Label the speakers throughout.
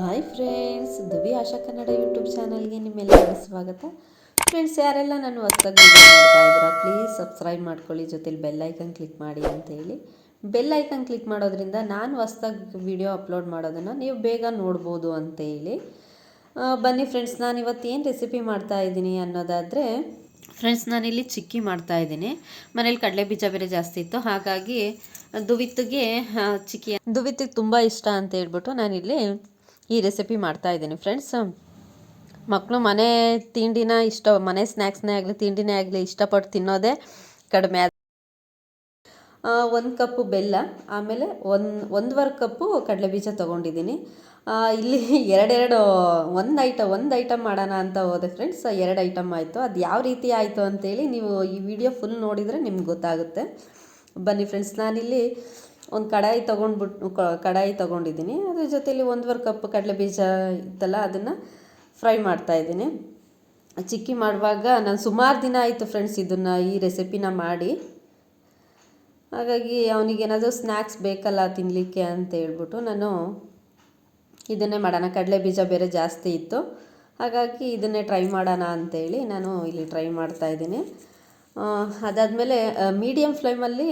Speaker 1: Hi friends ದುವಿ Asha Kannada YouTube ಚಾನಲ್ಗೆ ನಿಮ್ಮೆಲ್ಲರಿಗೂ ಸ್ವಾಗತ. ಫ್ರೆಂಡ್ಸ್ ಯಾರೆಲ್ಲ ನಾನು ಹೊಸದಾಗಿ ನೋಡ್ತಾ ಇದ್ದೀರಾ ಪ್ಲೀಸ್ ಸಬ್ಸ್ಕ್ರೈಬ್ ಮಾಡ್ಕೊಳ್ಳಿ, ಜೊತೆಲಿ ಬೆಲ್ ಐಕನ್ ಕ್ಲಿಕ್ ಮಾಡಿ ಅಂತ ಹೇಳಿ. ಬೆಲ್ ಐಕನ್ ಕ್ಲಿಕ್ ಮಾಡೋದ್ರಿಂದ ನಾನು ಹೊಸದಾಗಿ ವಿಡಿಯೋ ಅಪ್ಲೋಡ್ ಮಾಡೋದನ್ನು ನೀವು ಬೇಗ ನೋಡ್ಬೋದು ಅಂತೇಳಿ ಬನ್ನಿ ಫ್ರೆಂಡ್ಸ್ ನಾನು ಇವತ್ತು ಏನು ರೆಸಿಪಿ ಮಾಡ್ತಾ ಇದ್ದೀನಿ ಅನ್ನೋದಾದರೆ ಫ್ರೆಂಡ್ಸ್ ನಾನಿಲ್ಲಿ ಚಿಕ್ಕಿ ಮಾಡ್ತಾ ಇದ್ದೀನಿ. ಮನೇಲಿ ಕಡಲೆ ಬೀಜ ಬೇರೆ ಜಾಸ್ತಿ ಇತ್ತು, ಹಾಗಾಗಿ ದುವಿತ್ತಿಗೆ ಚಿಕ್ಕಿ ದುವಿತ್ತಿಗೆ ತುಂಬ ಇಷ್ಟ ಅಂತ ಹೇಳ್ಬಿಟ್ಟು ನಾನಿಲ್ಲಿ ಈ ರೆಸಿಪಿ ಮಾಡ್ತಾ ಇದ್ದೀನಿ ಫ್ರೆಂಡ್ಸ್ ಮಕ್ಕಳು ಮನೆ ತಿಂಡಿನ ಇಷ್ಟ, ಮನೆ ಸ್ನ್ಯಾಕ್ಸ್ನೇ ಆಗಲಿ, ತಿಂಡಿನೇ ಆಗಲಿ ಇಷ್ಟಪಟ್ಟು ತಿನ್ನೋದೇ ಕಡಿಮೆ ಒಂದು ಕಪ್ಪು ಬೆಲ್ಲ, ಆಮೇಲೆ ಒಂದು, ಒಂದುವರೆ ಕಪ್ಪು ಕಡಲೆ ಬೀಜ ತೊಗೊಂಡಿದ್ದೀನಿ ಇಲ್ಲಿ ಎರಡೆರಡು, ಒಂದು ಐಟಮ್ ಒಂದು ಐಟಮ್ ಮಾಡೋಣ ಅಂತ ಹೋದೆ ಫ್ರೆಂಡ್ಸ್ ಎರಡು ಐಟಮ್ ಆಯಿತು. ಅದು ಯಾವ ರೀತಿ ಆಯಿತು ಅಂತೇಳಿ ನೀವು ಈ ವಿಡಿಯೋ ಫುಲ್ ನೋಡಿದರೆ ನಿಮ್ಗೆ ಗೊತ್ತಾಗುತ್ತೆ. ಬನ್ನಿ ಫ್ರೆಂಡ್ಸ್ ನಾನಿಲ್ಲಿ ಒಂದು ಕಡಾಯಿ ತೊಗೊಂಡ್ಬಿಟ್ಟು ಕಡಾಯಿ ತೊಗೊಂಡಿದ್ದೀನಿ. ಅದ್ರ ಜೊತೆಲಿ ಒಂದೂವರೆ ಕಪ್ ಕಡಲೆ ಬೀಜ ಇತ್ತಲ್ಲ, ಅದನ್ನು ಫ್ರೈ ಮಾಡ್ತಾಯಿದ್ದೀನಿ ಚಿಕ್ಕಿ ಮಾಡುವಾಗ ನಾನು ಸುಮಾರು ದಿನ ಆಯಿತು ಫ್ರೆಂಡ್ಸ್ ಇದನ್ನು ಈ ರೆಸಿಪಿನ ಮಾಡಿ. ಹಾಗಾಗಿ ಅವನಿಗೆ ಏನಾದರೂ ಸ್ನ್ಯಾಕ್ಸ್ ಬೇಕಲ್ಲ ತಿನ್ನಲಿಕ್ಕೆ ಅಂತ ಹೇಳ್ಬಿಟ್ಟು ನಾನು ಇದನ್ನೇ ಮಾಡೋಣ. ಕಡಲೆ ಬೀಜ ಬೇರೆ ಜಾಸ್ತಿ ಇತ್ತು. ಹಾಗಾಗಿ ಇದನ್ನೇ ಟ್ರೈ ಮಾಡೋಣ ಅಂತೇಳಿ ನಾನು ಇಲ್ಲಿ ಟ್ರೈ ಮಾಡ್ತಾ ಇದ್ದೀನಿ. ಅದಾದಮೇಲೆ ಮೀಡಿಯಮ್ ಫ್ಲೇಮಲ್ಲಿ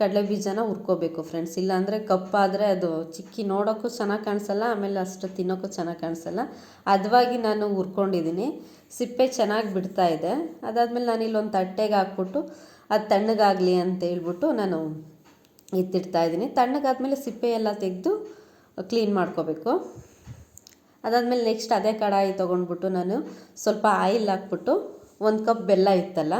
Speaker 1: ಕಡಲೆ ಬೀಜನ ಹುರ್ಕೋಬೇಕು ಫ್ರೆಂಡ್ಸ್ ಇಲ್ಲಾಂದರೆ ಕಪ್ಪಾದರೆ ಅದು ಚಿಕ್ಕಿ ನೋಡೋಕ್ಕೂ ಚೆನ್ನಾಗಿ ಕಾಣಿಸಲ್ಲ, ಆಮೇಲೆ ಅಷ್ಟು ತಿನ್ನೋಕ್ಕೂ ಚೆನ್ನಾಗಿ ಕಾಣಿಸಲ್ಲ. ಅದವಾಗಿ ನಾನು ಹುರ್ಕೊಂಡಿದ್ದೀನಿ ಸಿಪ್ಪೆ ಚೆನ್ನಾಗಿ ಬಿಡ್ತಾ ಇದೆ. ಅದಾದಮೇಲೆ ನಾನು ಇಲ್ಲೊಂದು ತಟ್ಟೆಗೆ ಹಾಕ್ಬಿಟ್ಟು, ಅದು ತಣ್ಣಗಾಗಲಿ ಅಂತ ಹೇಳ್ಬಿಟ್ಟು ನಾನು ಎತ್ತಿಡ್ತಾ ಇದ್ದೀನಿ ತಣ್ಣಗಾದಮೇಲೆ ಸಿಪ್ಪೆ ಎಲ್ಲ ತೆಗೆದು ಕ್ಲೀನ್ ಮಾಡ್ಕೋಬೇಕು. ಅದಾದಮೇಲೆ ನೆಕ್ಸ್ಟ್ ಅದೇ ಕಡಾಯಿ ತೊಗೊಂಡ್ಬಿಟ್ಟು ನಾನು ಸ್ವಲ್ಪ ಆಯಿಲ್ ಹಾಕ್ಬಿಟ್ಟು ಒಂದು ಕಪ್ ಬೆಲ್ಲ ಇತ್ತಲ್ಲ,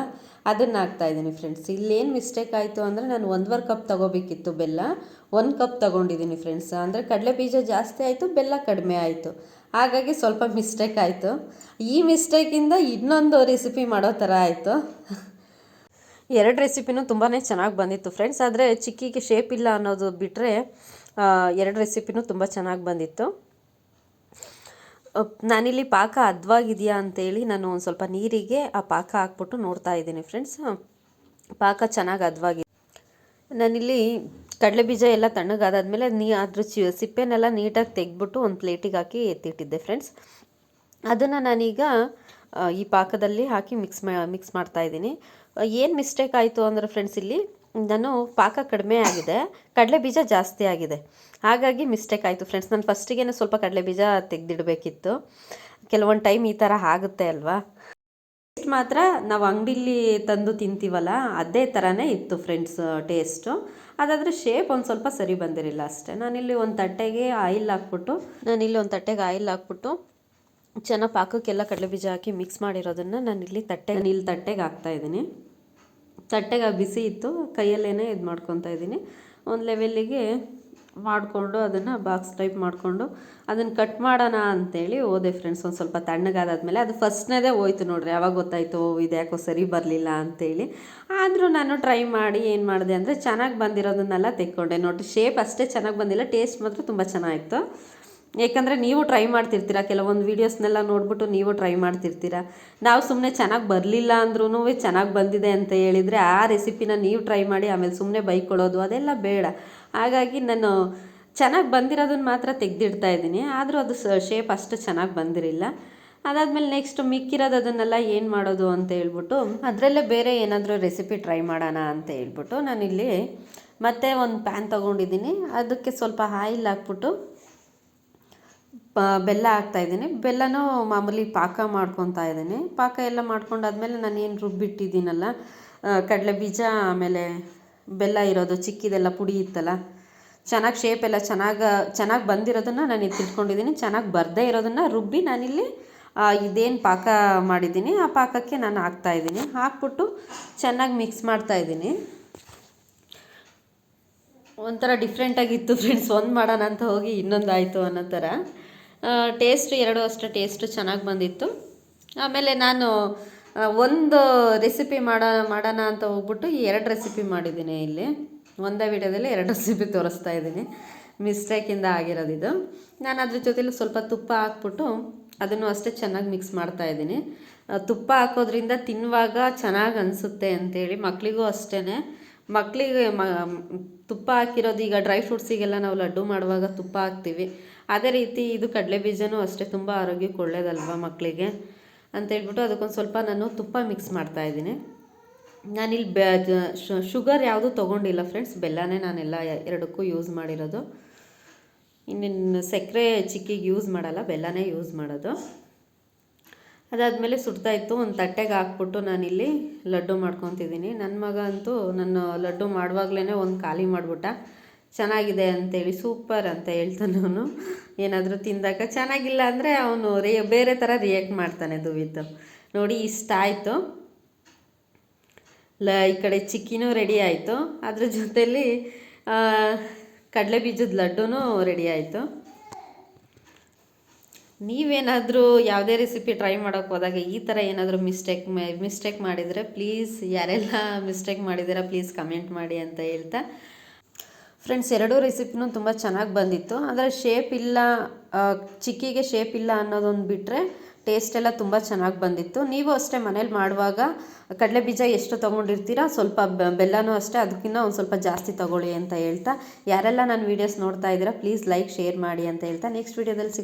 Speaker 1: ಅದನ್ನು ಹಾಕ್ತಾಯಿದ್ದೀನಿ ಫ್ರೆಂಡ್ಸ್ ಇಲ್ಲೇನು ಮಿಸ್ಟೇಕ್ ಆಯಿತು ಅಂದರೆ ನಾನು ಒಂದುವರೆ ಕಪ್ ತೊಗೋಬೇಕಿತ್ತು ಬೆಲ್ಲ, ಒಂದು ಕಪ್ ತೊಗೊಂಡಿದ್ದೀನಿ ಫ್ರೆಂಡ್ಸ್ ಅಂದರೆ ಕಡಲೆ ಬೀಜ ಜಾಸ್ತಿ ಆಯಿತು, ಬೆಲ್ಲ ಕಡಿಮೆ ಆಯಿತು. ಹಾಗಾಗಿ ಸ್ವಲ್ಪ ಮಿಸ್ಟೇಕ್ ಆಯಿತು. ಈ ಮಿಸ್ಟೇಕಿಂದ ಇನ್ನೊಂದು ರೆಸಿಪಿ ಮಾಡೋ ಥರ ಆಯಿತು. ಎರಡು ರೆಸಿಪಿನೂ ತುಂಬಾ ಚೆನ್ನಾಗಿ ಬಂದಿತ್ತು ಫ್ರೆಂಡ್ಸ್ ಆದರೆ ಚಿಕ್ಕಿಗೆ ಶೇಪ್ ಇಲ್ಲ ಅನ್ನೋದು ಬಿಟ್ಟರೆ ಎರಡು ರೆಸಿಪಿನೂ ತುಂಬ ಚೆನ್ನಾಗಿ ಬಂದಿತ್ತು. ನಾನಿಲ್ಲಿ ಪಾಕ ಹದ್ವಾಗಿದೆಯಾ ಅಂತೇಳಿ ನಾನು ಒಂದು ಸ್ವಲ್ಪ ನೀರಿಗೆ ಆ ಪಾಕ ಹಾಕ್ಬಿಟ್ಟು ನೋಡ್ತಾ ಇದ್ದೀನಿ ಫ್ರೆಂಡ್ಸ್. ಪಾಕ ಚೆನ್ನಾಗಿ ಹದ್ವಾಗಿದೆ ನಾನಿಲ್ಲಿ ಕಡಲೆ ಬೀಜ ಎಲ್ಲ ತಣ್ಣಗಾದಾದ್ಮೇಲೆ ನೀ ಅದ್ರ ಚಿ ಸಿಪ್ಪೆನೆಲ್ಲ ನೀಟಾಗಿ ತೆಗೆದ್ಬಿಟ್ಟು ಒಂದು ಪ್ಲೇಟಿಗೆ ಹಾಕಿ ಎತ್ತಿಟ್ಟಿದ್ದೆ ಫ್ರೆಂಡ್ಸ್. ಅದನ್ನು ನಾನೀಗ ಈ ಪಾಕದಲ್ಲಿ ಹಾಕಿ ಮಿಕ್ಸ್ ಮಾ ಮಿಕ್ಸ್ ಮಾಡ್ತಾಯಿದ್ದೀನಿ ಏನು ಮಿಸ್ಟೇಕ್ ಆಯಿತು ಅಂದರೆ ಫ್ರೆಂಡ್ಸ್ ಇಲ್ಲಿ ನಾನು ಪಾಕ ಕಡಿಮೆ ಆಗಿದೆ. ಕಡಲೆ ಬೀಜ ಜಾಸ್ತಿ ಆಗಿದೆ. ಹಾಗಾಗಿ ಮಿಸ್ಟೇಕ್ ಆಯಿತು ಫ್ರೆಂಡ್ಸ್ ನಾನು ಫಸ್ಟಿಗೆ ಸ್ವಲ್ಪ ಕಡಲೆ ಬೀಜ ತೆಗೆದಿಡಬೇಕಿತ್ತು. ಕೆಲವೊಂದು ಟೈಮ್ ಈ ಥರ ಆಗುತ್ತೆ ಅಲ್ವಾ? ಟೇಸ್ಟ್ ಮಾತ್ರ ನಾವು ಅಂಗಡಿಲಿ ತಂದು ತಿಂತೀವಲ್ಲ, ಅದೇ ಥರನೇ ಇತ್ತು ಫ್ರೆಂಡ್ಸ್ ಟೇಸ್ಟು ಅದಾದರೆ ಶೇಪ್ ಒಂದು ಸ್ವಲ್ಪ ಸರಿ ಬಂದಿರಲಿಲ್ಲ ಅಷ್ಟೇ. ನಾನಿಲ್ಲಿ ಒಂದು ತಟ್ಟೆಗೆ ಆಯಿಲ್ ಹಾಕ್ಬಿಟ್ಟು ನಾನಿಲ್ಲಿ ಒಂದು ತಟ್ಟೆಗೆ ಆಯಿಲ್ ಹಾಕ್ಬಿಟ್ಟು ಚೆನ್ನಾಗಿ ಪಾಕಕ್ಕೆಲ್ಲ ಕಡಲೆ ಬೀಜ ಹಾಕಿ ಮಿಕ್ಸ್ ಮಾಡಿರೋದನ್ನು ನಾನಿಲ್ಲಿ ತಟ್ಟೆ ಇಲ್ಲಿ ತಟ್ಟೆಗೆ ಹಾಕ್ತಾ ಇದ್ದೀನಿ. ತಟ್ಟೆಗೆ ಬಿಸಿ ಇತ್ತು ಕೈಯಲ್ಲೇ ಇದು ಮಾಡ್ಕೊತಾ ಇದ್ದೀನಿ. ಒಂದು ಲೆವೆಲ್ಲಿಗೆ ಮಾಡಿಕೊಂಡು ಅದನ್ನು ಬಾಕ್ಸ್ ಟೈಪ್ ಮಾಡಿಕೊಂಡು ಅದನ್ನು ಕಟ್ ಮಾಡೋಣ ಅಂತೇಳಿ ಹೋದೆ ಫ್ರೆಂಡ್ಸ್ ಒಂದು ಸ್ವಲ್ಪ ತಣ್ಣಗಾದಾದ್ಮೇಲೆ. ಅದು ಫಸ್ಟ್ನೇದೇ ಹೋಯ್ತು ನೋಡ್ರಿ, ಯಾವಾಗ ಗೊತ್ತಾಯಿತು, ಇದು ಯಾಕೋ ಸರಿ ಬರಲಿಲ್ಲ ಅಂತೇಳಿ. ಆದರೂ ನಾನು ಟ್ರೈ ಮಾಡಿ ಏನು ಮಾಡಿದೆ ಅಂದರೆ ಚೆನ್ನಾಗಿ ಬಂದಿರೋದನ್ನೆಲ್ಲ ತೆಕ್ಕೊಂಡೆ. ನೋಡಿರಿ ಶೇಪ್ ಅಷ್ಟೇ ಚೆನ್ನಾಗಿ ಬಂದಿಲ್ಲ ಟೇಸ್ಟ್ ಮಾತ್ರ ತುಂಬ ಚೆನ್ನಾಗಿತ್ತು. ಏಕೆಂದರೆ ನೀವು ಟ್ರೈ ಮಾಡ್ತಿರ್ತೀರ, ಕೆಲವೊಂದು ವೀಡಿಯೋಸ್ನೆಲ್ಲ ನೋಡ್ಬಿಟ್ಟು ನೀವು ಟ್ರೈ ಮಾಡ್ತಿರ್ತೀರ. ನಾವು ಸುಮ್ಮನೆ ಚೆನ್ನಾಗಿ ಬರಲಿಲ್ಲ ಅಂದ್ರೂ ಚೆನ್ನಾಗಿ ಬಂದಿದೆ ಅಂತ ಹೇಳಿದರೆ ಆ ರೆಸಿಪಿನ ನೀವು ಟ್ರೈ ಮಾಡಿ ಆಮೇಲೆ ಸುಮ್ಮನೆ ಬೈಕೊಳ್ಳೋದು ಅದೆಲ್ಲ ಬೇಡ. ಹಾಗಾಗಿ ನಾನು ಚೆನ್ನಾಗಿ ಬಂದಿರೋದನ್ನ ಮಾತ್ರ ತೆಗೆದಿಡ್ತಾ ಇದ್ದೀನಿ, ಆದರೂ ಅದು ಶೇಪ್ ಅಷ್ಟು ಚೆನ್ನಾಗಿ ಬಂದಿರಲಿಲ್ಲ ಅದಾದಮೇಲೆ ನೆಕ್ಸ್ಟ್ ಮಿಕ್ಕಿರೋದು ಅದನ್ನೆಲ್ಲ ಏನು ಮಾಡೋದು ಅಂತ ಹೇಳ್ಬಿಟ್ಟು, ಅದರಲ್ಲೇ ಬೇರೆ ಏನಾದರೂ ರೆಸಿಪಿ ಟ್ರೈ ಮಾಡೋಣ ಅಂತ ಹೇಳ್ಬಿಟ್ಟು ನಾನಿಲ್ಲಿ ಮತ್ತೆ ಒಂದು ಪ್ಯಾನ್ ತೊಗೊಂಡಿದ್ದೀನಿ. ಅದಕ್ಕೆ ಸ್ವಲ್ಪ ಆಯಿಲ್ ಹಾಕ್ಬಿಟ್ಟು ಪ- ಬೆಲ್ಲ ಹಾಕ್ತಾ ಇದ್ದೀನಿ. ಬೆಲ್ಲನೂ ಮಾಮೂಲಿ ಪಾಕ ಮಾಡ್ಕೊತಾ ಇದ್ದೀನಿ. ಪಾಕ ಎಲ್ಲ ಮಾಡ್ಕೊಂಡಾದ್ಮೇಲೆ ನಾನು ಏನು ರುಬ್ಬಿಟ್ಟಿದ್ದೀನಲ್ಲ ಕಡಲೆ ಬೀಜ, ಆಮೇಲೆ ಬೆಲ್ಲ ಇರೋದು, ಚಿಕ್ಕಿದೆಲ್ಲ ಪುಡಿ ಇತ್ತಲ್ಲ, ಚೆನ್ನಾಗಿ ಶೇಪ್ ಎಲ್ಲ ಚೆನ್ನಾಗಿ ಚೆನ್ನಾಗಿ ಬಂದಿರೋದನ್ನು ನಾನು ಎತ್ತಿಟ್ಕೊಂಡಿದ್ದೀನಿ ಚೆನ್ನಾಗಿ ಬರದೇ ಇರೋದನ್ನು ರುಬ್ಬಿ ನಾನಿಲ್ಲಿ ಇದೇನು ಪಾಕ ಮಾಡಿದ್ದೀನಿ. ಆ ಪಾಕಕ್ಕೆ ನಾನು ಹಾಕ್ತಾ ಇದ್ದೀನಿ. ಹಾಕ್ಬಿಟ್ಟು ಚೆನ್ನಾಗಿ ಮಿಕ್ಸ್ ಮಾಡ್ತಾ ಇದ್ದೀನಿ. ಒಂಥರ ಡಿಫ್ರೆಂಟಾಗಿತ್ತು ಫ್ರೆಂಡ್ಸ್ ಒಂದು ಮಾಡೋಣ ಅಂತ ಹೋಗಿ ಇನ್ನೊಂದು ಆಯಿತು ಅನ್ನೋ ಥರ. ಟೇಸ್ಟ್ ಎರಡು ಅಷ್ಟು ಟೇಸ್ಟು ಚೆನ್ನಾಗಿ ಬಂದಿತ್ತು. ಆಮೇಲೆ ನಾನು ಒಂದು ರೆಸಿಪಿ ಮಾಡೋ, ಮಾಡೋಣ ಅಂತ ಹೋಗ್ಬಿಟ್ಟು ಎರಡು ರೆಸಿಪಿ ಮಾಡಿದ್ದೀನಿ ಇಲ್ಲಿ. ಒಂದೇ ವಿಡಿಯೋದಲ್ಲಿ ಎರಡು ರೆಸಿಪಿ ತೋರಿಸ್ತಾ ಇದ್ದೀನಿ. ಮಿಸ್ಟೇಕಿಂದ ಆಗಿರೋದಿದು ನಾನು ಅದ್ರ ಜೊತೆಲಿ ಸ್ವಲ್ಪ ತುಪ್ಪ ಹಾಕ್ಬಿಟ್ಟು ಅದನ್ನು ಅಷ್ಟೇ ಚೆನ್ನಾಗಿ ಮಿಕ್ಸ್ ಮಾಡ್ತಾ ಇದ್ದೀನಿ. ತುಪ್ಪ ಹಾಕೋದ್ರಿಂದ ತಿನ್ನುವಾಗ ಚೆನ್ನಾಗಿ ಅನಿಸುತ್ತೆ ಅಂತೇಳಿ ಮಕ್ಕಳಿಗೂ ಅಷ್ಟೇ ಮಕ್ಕಳಿಗೆ ಮ, ತುಪ್ಪ ಹಾಕಿರೋದು ಈಗ ಡ್ರೈ ಫ್ರೂಟ್ಸಿಗೆಲ್ಲ ನಾವು ಲಡ್ಡು ಮಾಡುವಾಗ ತುಪ್ಪ ಹಾಕ್ತೀವಿ. ಅದೇ ರೀತಿ ಇದು ಕಡಲೆ ಬೀಜನೂ ಅಷ್ಟೇ ತುಂಬ ಆರೋಗ್ಯಕ್ಕೆ ಒಳ್ಳೇದಲ್ವ ಮಕ್ಕಳಿಗೆ? ಅಂತ ಹೇಳ್ಬಿಟ್ಟು ಅದಕ್ಕೊಂದು ಸ್ವಲ್ಪ ನಾನು ತುಪ್ಪ ಮಿಕ್ಸ್ ಮಾಡ್ತಾ ಇದ್ದೀನಿ. ನಾನಿಲ್ಲಿ ಬೆ ಶುಗರ್ ಯಾವುದೂ ತೊಗೊಂಡಿಲ್ಲ ಫ್ರೆಂಡ್ಸ್. ಬೆಲ್ಲನೇ ನಾನೆಲ್ಲ ಎರಡಕ್ಕೂ ಯೂಸ್ ಮಾಡಿರೋದು. ಇನ್ನಿನ್ನು ಸಕ್ಕರೆ ಚಿಕ್ಕಿಗೆ ಯೂಸ್ ಮಾಡಲ್ಲ, ಬೆಲ್ಲನೇ ಯೂಸ್ ಮಾಡೋದು. ಅದಾದಮೇಲೆ ಸುಡ್ತಾ ಇತ್ತು, ಒಂದು ತಟ್ಟೆಗೆ ಹಾಕ್ಬಿಟ್ಟು ನಾನಿಲ್ಲಿ ಲಡ್ಡು ಮಾಡ್ಕೊತಿದ್ದೀನಿ. ನನ್ನ ಮಗ ಅಂತೂ ನನ್ನ ಲಡ್ಡು ಮಾಡುವಾಗಲೇ ಒಂದು ಖಾಲಿ ಮಾಡಿಬಿಟ್ಟ. ಚೆನ್ನಾಗಿದೆ ಅಂತೇಳಿ ಸೂಪರ್ ಅಂತ ಹೇಳ್ತಾನೆ ಅವನು ಏನಾದರೂ ತಿಂದಾಗ ಚೆನ್ನಾಗಿಲ್ಲ ಅಂದರೆ ಅವನು ರೇ ಬೇರೆ ಥರ ರಿಯಾಕ್ಟ್ ಮಾಡ್ತಾನೆ ದುವಿತು. ನೋಡಿ ಇಷ್ಟ ಆಯಿತು ಲ, ಈ ಕಡೆ ಚಿಕ್ಕಿನೂ ರೆಡಿ ಆಯಿತು. ಅದ್ರ ಜೊತೆಯಲ್ಲಿ ಕಡಲೆ ಬೀಜದ ಲಡ್ಡೂ ರೆಡಿ ಆಯಿತು. ನೀವೇನಾದರೂ ಯಾವುದೇ ರೆಸಿಪಿ ಟ್ರೈ ಮಾಡೋಕ್ಕೆ ಹೋದಾಗ ಈ ಥರ ಏನಾದರೂ ಮಿಸ್ಟೇಕ್ ಮಿಸ್ಟೇಕ್ ಮಾಡಿದರೆ ಪ್ಲೀಸ್ ಯಾರೆಲ್ಲ ಮಿಸ್ಟೇಕ್ ಮಾಡಿದ್ದೀರಾ ಪ್ಲೀಸ್ ಕಮೆಂಟ್ ಮಾಡಿ ಅಂತ ಹೇಳ್ತಾ. ಫ್ರೆಂಡ್ಸ್ ಎರಡೂ ರೆಸಿಪಿನೂ ತುಂಬ ಚೆನ್ನಾಗಿ ಬಂದಿತ್ತು. ಅಂದರೆ ಶೇಪ್ ಇಲ್ಲ ಚಿಕ್ಕಿಗೆ ಶೇಪ್ ಇಲ್ಲ ಅನ್ನೋದೊಂದು ಬಿಟ್ಟರೆ ಟೇಸ್ಟ್ ಎಲ್ಲ ತುಂಬ ಚೆನ್ನಾಗಿ ಬಂದಿತ್ತು. ನೀವು ಅಷ್ಟೇ ಮನೇಲಿ ಮಾಡುವಾಗ ಕಡಲೆ ಬೀಜ ಎಷ್ಟು ತೊಗೊಂಡಿರ್ತೀರಾ? ಸ್ವಲ್ಪ ಬೆಲ್ಲನೂ ಅಷ್ಟೇ ಅದಕ್ಕಿಂತ ಒಂದು ಸ್ವಲ್ಪ ಜಾಸ್ತಿ ತಗೊಳ್ಳಿ ಅಂತ ಹೇಳ್ತಾ. ಯಾರೆಲ್ಲ ನನ್ನ ವೀಡಿಯೋಸ್ ನೋಡ್ತಾ ಇದ್ದೀರಾ ಪ್ಲೀಸ್ ಲೈಕ್ ಶೇರ್ ಮಾಡಿ ಅಂತ ಹೇಳ್ತಾ. ನೆಕ್ಸ್ಟ್ ವೀಡಿಯೋದಲ್ಲಿ